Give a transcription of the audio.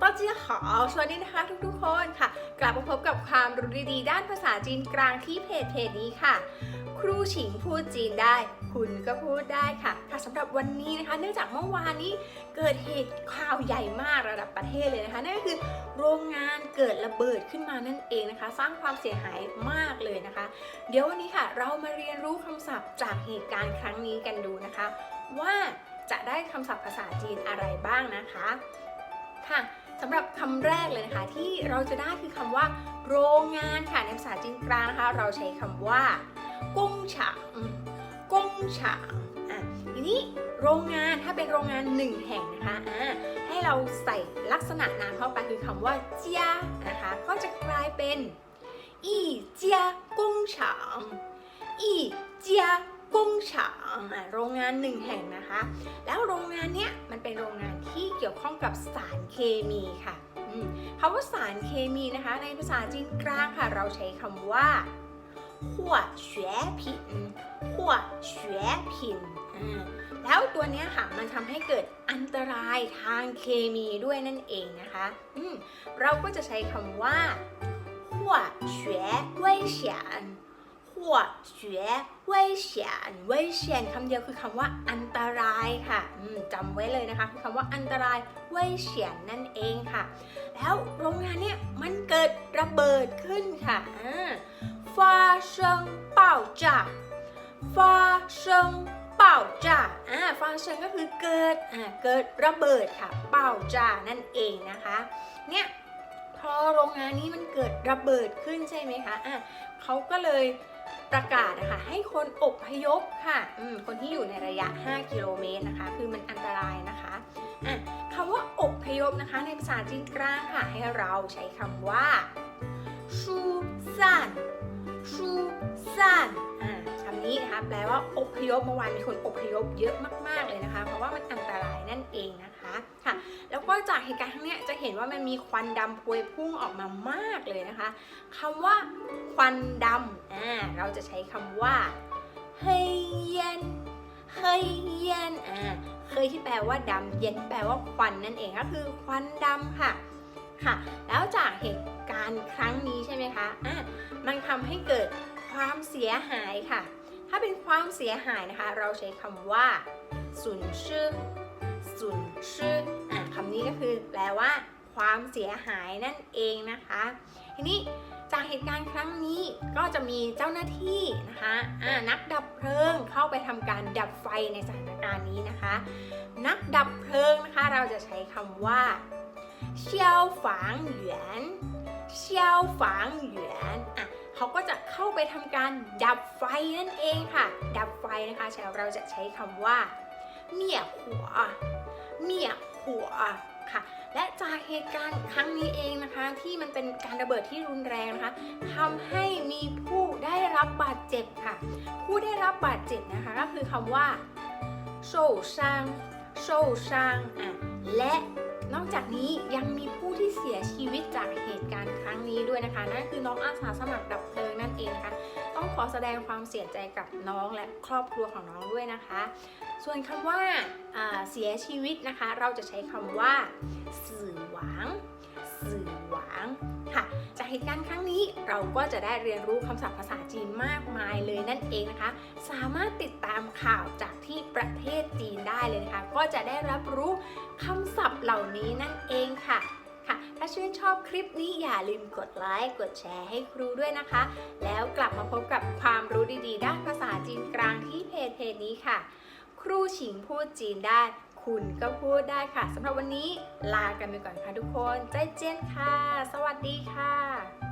ต้นจีขอสวัสดีนะคะ ทุกๆคนค่ะ กลับมาพบกับความรู้ดีๆ ด้านภาษาจีนกลางที่เพจเพจนี้ค่ะ ครูฉิงพูดจีนได้ คุณก็พูดได้ค่ะ ค่ะสำหรับวันนี้นะคะ เนื่องจากเมื่อวานนี้เกิดเหตุข่าวใหญ่มากระดับประเทศเลยนะคะนั่นก็คือโรงงานเกิดระเบิดขึ้นมานั่นเองนะคะ สร้างความเสียหายมากเลยนะคะ เดี๋ยววันนี้ค่ะ เรามาเรียนรู้คำศัพท์จากเหตุการณ์ครั้งนี้กันดูนะคะ ว่าจะได้คำศัพท์ภาษาจีนอะไรบ้างนะคะ ค่ะสำหรับคำแรกเลยนะคะ ที่เราจะได้คือคำว่า โรงงานค่ะในภาษาจีนกลางนะคะ เราใช้คำว่ากงฉางกงฉางอะทีนี้โรงงานถ้าเป็นโรงงานหนึ่งแห่งนะคะอ่าให้เราใส่ลักษณะนามเข้าไปคือคำว่าเจียนะคะก็จะกลายเป็นอีเจียกงฉางอีเจียกงฉางโรงงานหนึ่งแห่งนะคะ แล้วโรงงานเนี้ย กับสารเคมีค่ะคำว่าสารเคมีนะคะ ในภาษาจีนกลางค่ะ เราใช้คำว่าหัวเฉวผินหัวเฉวผินแล้วตัวนี้ค่ะมันทำให้เกิดอันตรายทางเคมีด้วยนั่นเองนะคะเราก็จะใช้คำว่าหัวเฉว危险 วดเสียเว่ยฉนเว่ยฉนคำเดียวคือคำว่าอันตรายค่ะจำไว้เลยนะคะคือคำว่าอันตรายเว่ยฉนนั่นเองค่ะ แล้วโรงงานเนี่ยมันเกิดระเบิดขึ้นค่ะฟ้าเชิงเป่าจ่ฟ้าเชิงเป่าจ่าอ่าฟังเชิงก็คือเกิดอ่าเกิดระเบิดค่ะ เป่าจ่านั่นเองนะคะเนี่ยพอโรงงานนี้มันเกิดระเบิดขึ้นใช่ไหมคะอะเขาก็เลย ประกาศนะคะให้คนอบพยพค่ะคนที่อยู่ในระยะ 5 กิโลเมตรนะคะ คือมันอันตรายนะคะะคำว่าอบพยพนะคะ ในภาษาจีนกลางค่ะ ให้เราใช้คำว่าชูซันชูซันคำนี้นะคะแปลว่าอบพยพเมื่อวานมีคนอบพยพเยอะมาก ๆเลยนะคะ เพราะว่ามันอันตราย นั่นเองนะคะค่ะ แล้วก็จากเหตุการณ์ครั้งนี้จะเห็นว่ามันมีควันดำพวยพุ่งออกมามากเลยนะคะคำว่าควันดำอ่าเราจะใช้คำว่าเฮยเย็นเฮยเย็นอ่าเคยที่แปลว่าดำเย็นแปลว่าควันนั่นเองก็คือควันดำค่ะค่ะ แล้วจากเหตุการณ์ครั้งนี้ใช่ไหมคะอ่ามันทำให้เกิดความเสียหายค่ะ ถ้าเป็นความเสียหายนะคะ เราใช้คำว่าสุนชื่อ สุนชื่ออะคำนี้ก็คือแปลว่า ความเสียหายนั่นเองนะคะ ทีนี้จากเหตุการณ์ครั้งนี้ก็จะมีเจ้าหน้าที่นะคะอ่านักดับเพลิงเข้าไปทำการดับไฟในสถานการณ์นี้นะคะ นักดับเพลิงนะคะเราจะใช้คำว่าเชี่ยวฝางเหวียนเชี่ยวฝางเหวียนอะเขาก็จะเข้าไปทำการดับไฟนั่นเองค่ะ ดับไฟนะคะเราจะใช้คำว่าเมี่ยหัว เมี่ยหัวค่ะ และจากเหตุการณ์ครั้งนี้เองนะคะ ที่มันเป็นการระเบิดที่รุนแรงนะคะทำให้มีผู้ได้รับบาดเจ็บค่ะ ผู้ได้รับบาดเจ็บนะคะก็คือคำว่าโซซังโซซังอะและนอกจากนี้ยังมีผู้ที่เสียชีวิตจากเหตุการณ์ครั้งนี้ด้วยนะคะ นั่นคือน้องอาสาสมัครดับเพลิงนั่นเองนะคะ ต้องขอแสดงความเสียใจกับน้องและครอบครัวของน้องด้วยนะคะ ส่วนคำว่าเสียชีวิตนะคะ เราจะใช้คำว่าสื่อหวางสื่อหวางค่ะจากเหตุการณ์ครั้งนี้เราก็จะได้เรียนรู้คำศัพท์ภาษาจีนมากมายเลยนั่นเองนะคะ สามารถติดตามข่าวจากที่ประเทศจีนได้เลยนะคะ ก็จะได้รับรู้คำศัพท์เหล่านี้นั่นเองค่ะค่ะ ถ้าชื่นชอบคลิปนี้อย่าลืมกดไลค์ กดแชร์ให้ครูด้วยนะคะ แล้วกลับมาพบกับความรู้ดีๆ ด้านภาษาจีนกลางที่เพจเพจนี้ค่ะ ครูชิงพูดจีนได้ คุณก็พูดได้ค่ะสำหรับวันนี้ลากันไปก่อนค่ะทุกคนใจเจียนค่ะ สวัสดีค่ะ